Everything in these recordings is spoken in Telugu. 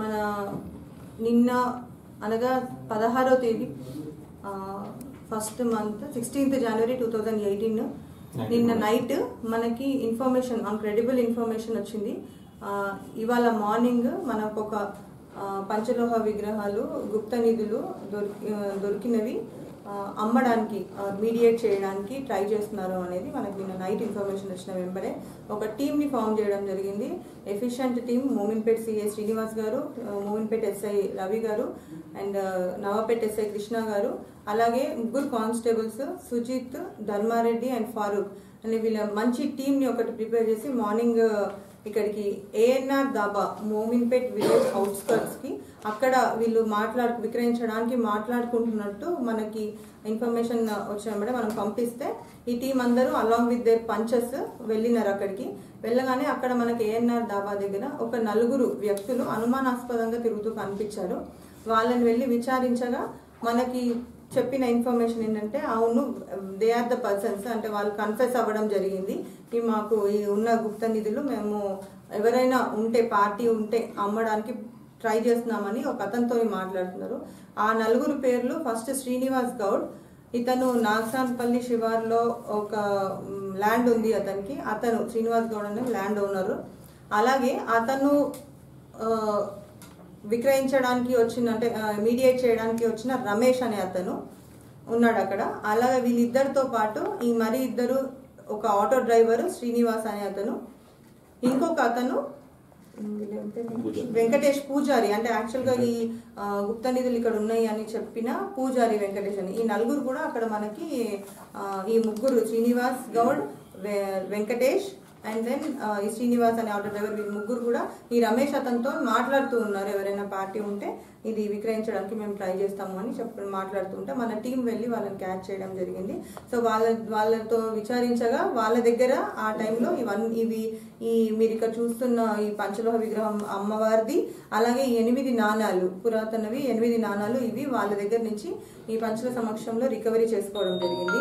మన నిన్న అనగా పదహారో తేదీ first month sixteenth January two thousand eighteen నిన్న నైట్ మనకి ఇన్ఫర్మేషన్ ఆన్ క్రెడిబుల్ ఇన్ఫర్మేషన్ వచ్చింది. ఇవాళ మార్నింగ్ మనకు ఒక పంచలోహ విగ్రహాలు గుప్త నిధులు దొరికి దొరికినవి. అమ్మడానికి మీడియేట్ చేయడానికి ట్రై చేస్తున్నారు అనేది మనకి నిన్న నైట్ ఇన్ఫర్మేషన్ వచ్చిన వెంబడే. ఒక టీమ్ని ఫామ్ చేయడం జరిగింది. Efficient team Mominpet CA Srinivas garu ఆ, మోమిన్పేట్ ఎస్ఐ రవి గారు అండ్ నవాపేట్ ఎస్ఐ కృష్ణ గారు. అలాగే ముగ్గురు కానిస్టేబుల్స్ సుజిత్ ధర్మారెడ్డి అండ్ ఫారూక్. అనే వీళ్ళ మంచి టీంని ఒకటి ప్రిపేర్ చేసి మార్నింగ్ uh, ఇక్కడికి ఏఎన్ఆర్ దాబా మోమిన్పేట్ విలేజ్ అవుట్స్కర్ట్స్కి అక్కడ వీళ్ళు మాట్లాడు విక్రయించడానికి మాట్లాడుకుంటున్నట్టు మనకి ఇన్ఫర్మేషన్ uh, వచ్చినప్పుడే మనం పంపిస్తే ఈ టీం అందరూ అలాంగ్ విత్ దేర్ పంచెస్ వెళ్ళినారు అక్కడికి. వెళ్ళగానే అక్కడ మనకి ఏఎన్ఆర్ దాబా దగ్గర ఒక నలుగురు వ్యక్తులు అనుమానాస్పదంగా తిరుగుతూ కనిపించారు. వాళ్ళని వెళ్ళి విచారించగా మనకి చెప్పిన ఇన్ఫర్మేషన్ ఏంటంటే అవును దే ఆర్ ద పర్సన్స్ అంటే వాళ్ళు కన్ఫెస్ అవ్వడం జరిగింది. ఈ మాకు ఈ ఉన్న గుప్త నిధులు మేము ఎవరైనా ఉంటే పార్టీ ఉంటే అమ్మడానికి ట్రై చేస్తున్నామని ఒక అతనితో మాట్లాడుతున్నారు. ఆ నలుగురు పేర్లు ఫస్ట్ శ్రీనివాస్ గౌడ్ ఇతను నాగసాన్పల్లి శివార్లో ఒక ల్యాండ్ ఉంది అతనికి. అతను శ్రీనివాస్ గౌడ్ అనే ల్యాండ్ ఓనరు అలాగే అతను విక్రయించడానికి వచ్చిన అంటే మీడియేట్ చేయడానికి వచ్చిన రమేష్ అనే అతను ఉన్నాడు అక్కడ. అలాగే వీళ్ళిద్దరితో పాటు ఈ మరి ఇద్దరు ఒక ఆటో డ్రైవరు శ్రీనివాస్ అనే అతను. ఇంకొక అతను వెంకటేష్ పూజారి. అంటే యాక్చువల్గా ఈ గుప్త నిధులు ఇక్కడ ఉన్నాయి అని చెప్పిన పూజారి వెంకటేష్ అని. ఈ నలుగురు కూడా అక్కడ మనకి ఈ ముగ్గురు Srinivas Goud Venkatesh and then uh, ఈ శ్రీనివాస్ అనే ఆటో డ్రైవర్ వీళ్ళు ముగ్గురు కూడా ఈ రమేష్ అతనితో మాట్లాడుతూ ఉన్నారు. ఎవరైనా పార్టీ ఉంటే ఇది విక్రయించడానికి మేము ట్రై చేస్తాము అని చెప్పి మాట్లాడుతుంటే మన టీం వెళ్ళి వాళ్ళని క్యాచ్ చేయడం జరిగింది. సో వాళ్ళ వాళ్ళతో విచారించగా వాళ్ళ దగ్గర ఆ టైంలో ఇవన్నీ ఇవి ఈ మీరు ఇక్కడ చూస్తున్న ఈ పంచలోహ విగ్రహం అమ్మవారిది అలాగే ఎనిమిది నాణాలు పురాతనవి ఎనిమిది నాణాలు ఇవి వాళ్ళ దగ్గర నుంచి ఈ పంచుల సమక్షంలో రికవరీ చేసుకోవడం జరిగింది.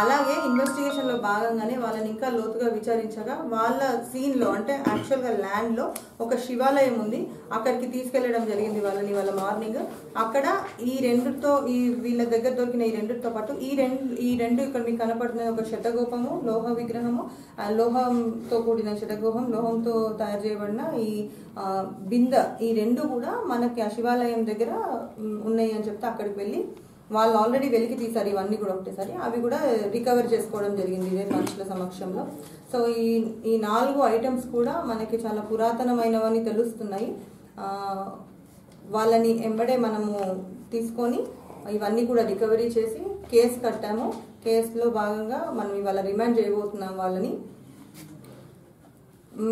అలాగే ఇన్వెస్టిగేషన్లో భాగంగానే వాళ్ళని ఇంకా లోతుగా విచారించగా వాళ్ళ సీన్లో అంటే యాక్చువల్గా ల్యాండ్లో ఒక శివాలయం ఉంది. అక్కడికి తీసుకెళ్ళడం జరిగింది వాళ్ళని వాళ్ళ మార్నింగ్ అక్కడ ఈ రెండుతో ఈ వీళ్ళ దగ్గర దొరికిన ఈ రెండుతో పాటు ఈ రెండు ఈ రెండు ఇక్కడ మీకు కనపడుతున్న ఒక శతగోపము లోహ విగ్రహము లోహంతో కూడిన శతగోపం లోహంతో తయారు చేయబడిన ఈ బింద ఈ రెండు కూడా మనకి ఆ శివాలయం దగ్గర ఉన్నాయి అని చెప్తే అక్కడికి వెళ్ళి వాళ్ళు ఆల్రెడీ వెలికి తీశారు ఇవన్నీ కూడా ఒకటేసారి. అవి కూడా రికవర్ చేసుకోవడం జరిగింది ఇదే పక్షుల సమక్షంలో. సో ఈ ఈ నాలుగు ఐటమ్స్ కూడా మనకి చాలా పురాతనమైనవని తెలుస్తున్నాయి. వాళ్ళని ఎంబడే మనము తీసుకొని ఇవన్నీ కూడా రికవరీ చేసి కేసు కట్టాము. కేసులో భాగంగా మనం ఇవాళ రిమాండ్ చేయబోతున్నాం వాళ్ళని.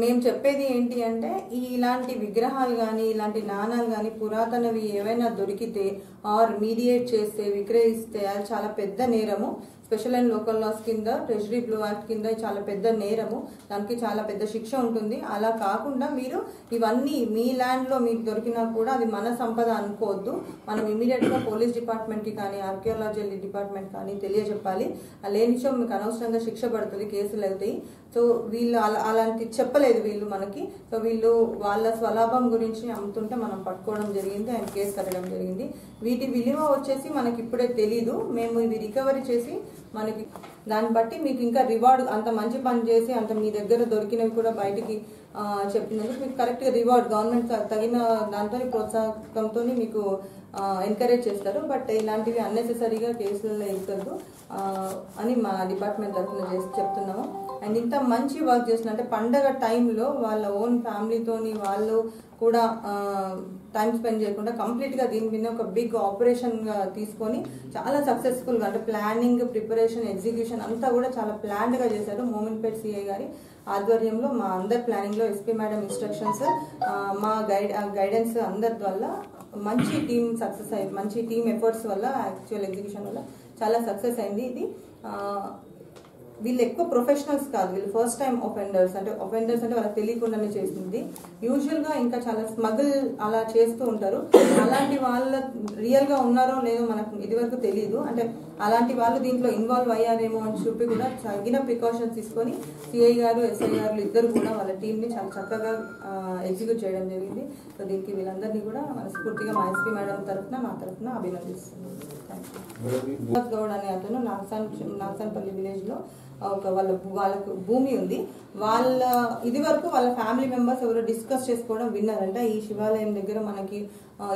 మేము చెప్పేది ఏంటి అంటే ఇలాంటి విగ్రహాలు కానీ ఇలాంటి నాణాలు కానీ పురాతనవి ఏవైనా దొరికితే ఆర్ మీడియేట్ చేస్తే విక్రయిస్తే అది చాలా పెద్ద నేరము. స్పెషల్ అండ్ లోకల్ లాస్ కింద ట్రెజరీ బ్లూ యాక్ట్ కింద చాలా పెద్ద నేరము. దానికి చాలా పెద్ద శిక్ష ఉంటుంది. అలా కాకుండా మీరు ఇవన్నీ మీ ల్యాండ్లో మీకు దొరికినా కూడా అది మన సంపద అనుకోవద్దు. మనం ఇమీడియట్గా పోలీస్ డిపార్ట్మెంట్కి కానీ ఆర్కియాలజీ డిపార్ట్మెంట్ కానీ తెలియజెప్పాలి. లేనిచో మీకు అనవసరంగా శిక్ష పడుతుంది కేసులు అవుతాయి సో వీళ్ళు అలా అలాంటి చెప్పలేదు వీళ్ళు మనకి. సో వీళ్ళు వాళ్ళ స్వలాభం గురించి అమ్ముతుంటే మనం పట్టుకోవడం జరిగింది. ఆయన కేసు కట్టడం జరిగింది. వీటి విలువ వచ్చేసి మనకి ఇప్పుడే తెలీదు. మేము ఇవి రికవరీ చేసి మనకి దాన్ని బట్టి మీకు ఇంకా రివార్డ్ అంత మంచి పని చేసి అంత మీ దగ్గర దొరికినవి కూడా బయటికి చెప్పినందుకు మీకు కరెక్ట్గా రివార్డ్ గవర్నమెంట్ తగిన దాంతో ప్రోత్సాహకంతో మీకు ఎంకరేజ్ చేస్తారు బట్ ఇలాంటివి అన్నెసెసరీగా కేసులలో ఇస్తారు అని మా డిపార్ట్మెంట్ తరఫున చేసి చెప్తున్నాము. అండ్ ఇంత మంచి వర్క్ చేసిన అంటే పండగ టైంలో వాళ్ళ ఓన్ ఫ్యామిలీతోని వాళ్ళు కూడా టైం స్పెండ్ చేయకుండా కంప్లీట్గా దీని మీద ఒక బిగ్ ఆపరేషన్గా తీసుకొని చాలా సక్సెస్ఫుల్గా అంటే ప్లానింగ్ ప్రిపరేషన్ ఎగ్జిక్యూషన్ అంతా కూడా చాలా ప్లాన్డ్గా చేశారు మోమిన్పేట్ సిఐ గారి ఆధ్వర్యంలో. మా అందరి ప్లానింగ్లో ఎస్పీ మేడం ఇన్స్ట్రక్షన్స్ మా గైడ్ గైడెన్స్ అందరి వల్ల మంచి టీమ్ సక్సెస్ అయింది మంచి టీమ్ ఎఫర్ట్స్ వల్ల యాక్చువల్ ఎగ్జిక్యూషన్ వల్ల చాలా సక్సెస్ అయింది. ఇది వీళ్ళు ఎక్కువ ప్రొఫెషనల్స్ కాదు. వీళ్ళు ఫస్ట్ టైం ఒఫెండర్స్ అంటే ఒఫెండర్స్ అంటే వాళ్ళకి తెలియకుండానే చేసింది యూజువల్గా ఇంకా చాలా స్మగుల్ అలా చేస్తూ ఉంటారు. అలాంటి వాళ్ళ రియల్గా ఉన్నారో లేదో మనకు ఇదివరకు తెలియదు అంటే అలాంటి వాళ్ళు దీంట్లో ఇన్వాల్వ్ అయ్యారేమో అని చెప్పి కూడా తగిన ప్రికాషన్స్ తీసుకొని సిఐ గారు ఎస్ఐ గారు ఇద్దరు కూడా వాళ్ళ టీం ని చాలా చక్కగా ఎగ్జిక్యూట్ చేయడం జరిగింది. సో దీనికి వీళ్ళందరినీ కూడా మనస్ఫూర్తిగా మా ఎస్పీ మేడం తరఫున మా తరఫున అభినందిస్తున్నాను. గౌడ్ అనే అతను నాగసాన్ నాగసాన్పల్లి విలేజ్లో ఒక వాళ్ళ వాళ్ళకు భూమి ఉంది. వాళ్ళ ఇది వరకు వాళ్ళ ఫ్యామిలీ మెంబర్స్ ఎవరో డిస్కస్ చేసుకోవడం విన్నారంట. ఈ శివాలయం దగ్గర మనకి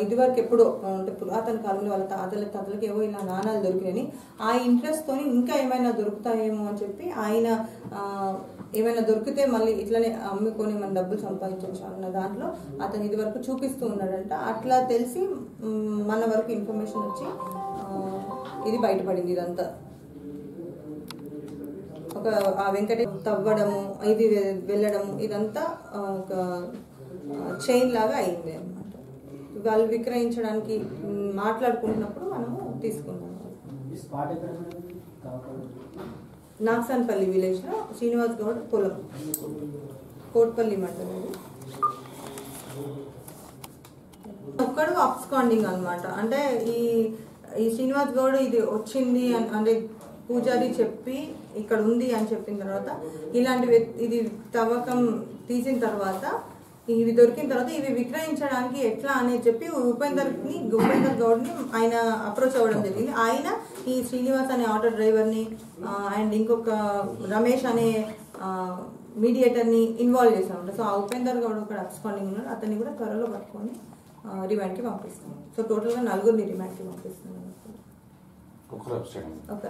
ఇది వరకు ఎప్పుడో అంటే పురాతన కాలంలో వాళ్ళ తాతల తాతలకి ఏవో ఇలా నాణాలు దొరికినాయి ఆ ఇంట్రెస్ట్తో ఇంకా ఏమైనా దొరుకుతాయేమో అని చెప్పి ఆయన ఏమైనా దొరికితే మళ్ళీ ఇట్లనే అమ్ముకొని మన డబ్బులు సంపాదించవచ్చు అన్న దాంట్లో అతను ఇది వరకు చూపిస్తూ ఉన్నాడంట. అట్లా తెలిసి మన వరకు ఇన్ఫర్మేషన్ వచ్చి ఇది బయటపడింది ఇదంతా. ఒక ఆ వెంకటే తవ్వడము ఇది వెళ్ళడము ఇదంతా ఒక చైన్ లాగా అయింది అనమాట వాళ్ళు విక్రయించడానికి మాట్లాడుకుంటున్నప్పుడు మనము తీసుకున్నాము. నాగ్సాన్పల్లి విలేజ్లో శ్రీనివాస్ గౌడ్ పొలం. కోట్పల్లి మండలం ఒక్కడు అప్స్కాండింగ్ అన్నమాట. అంటే ఈ ఈ శ్రీనివాస్ గౌడ్ ఇది వచ్చింది అని- అంటే పూజారి చెప్పి ఇక్కడ ఉంది అని చెప్పిన తర్వాత ఇలాంటి ఇది తవ్వకం తీసిన తర్వాత ఇవి దొరికిన తర్వాత ఇవి విక్రయించడానికి ఎట్లా అనేది చెప్పి ఉపేందర్ని ఉపేందర్ గౌడ్ని ఆయన అప్రోచ్ అవ్వడం జరిగింది. ఆయన ఈ శ్రీనివాస్ అనే ఆటో డ్రైవర్ని అండ్ ఇంకొక రమేష్ అనే మీడియేటర్ని ఇన్వాల్వ్ చేశారు సో ఆ ఉపేందర్ గౌడ్ ఒకటి అప్స్పాండింగ్ ఉన్నాడు. అతన్ని కూడా త్వరలో పట్టుకొని రిమాండ్కి పంపిస్తాం. సో టోటల్గా నలుగురిని రిమాండ్కి పంపిస్తున్నాం. ఒకరు ఒక